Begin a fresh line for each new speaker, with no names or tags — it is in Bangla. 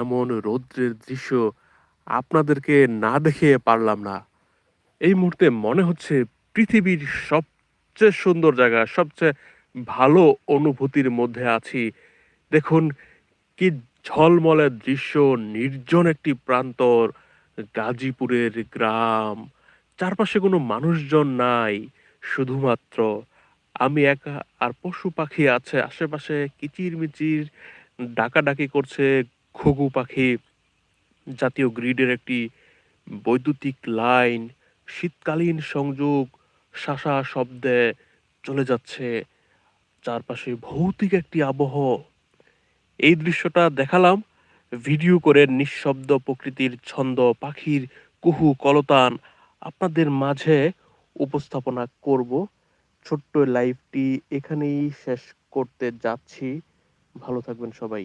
এমন রৌদ্রের দৃশ্য আপনাদেরকে না দেখে পারলাম না। এই মুহূর্তে মনে হচ্ছে পৃথিবীর সবচেয়ে সুন্দর জায়গা, সবচেয়ে ভালো অনুভূতির মধ্যে আছি। দেখুন কি ঝলমলের দৃশ্য, নির্জন একটি প্রান্তর, গাজীপুরের গ্রাম। চারপাশে কোনো মানুষজন নাই। শুধুমাত্র আমি একা আর পশু-পাখি আছে আশেপাশে কিচিরমিচির ডাকাডাকি করছে ঘুঘু পাখি। জাতীয় গ্রিডের একটি বৈদ্যুতিক লাইন, শীতকালীন সংযোগ শাসা শব্দে চলে যাচ্ছে। চারপাশে ভৌতিক একটি আবহ। এই দৃশ্যটা দেখালাম ভিডিও করে নিঃশব্দ প্রকৃতির ছন্দ, পাখির কুহু কলতান আপনাদের মাঝে উপস্থাপনা করব। ছোট্ট লাইভটি এখানেই শেষ করতে যাচ্ছি। ভালো থাকবেন সবাই।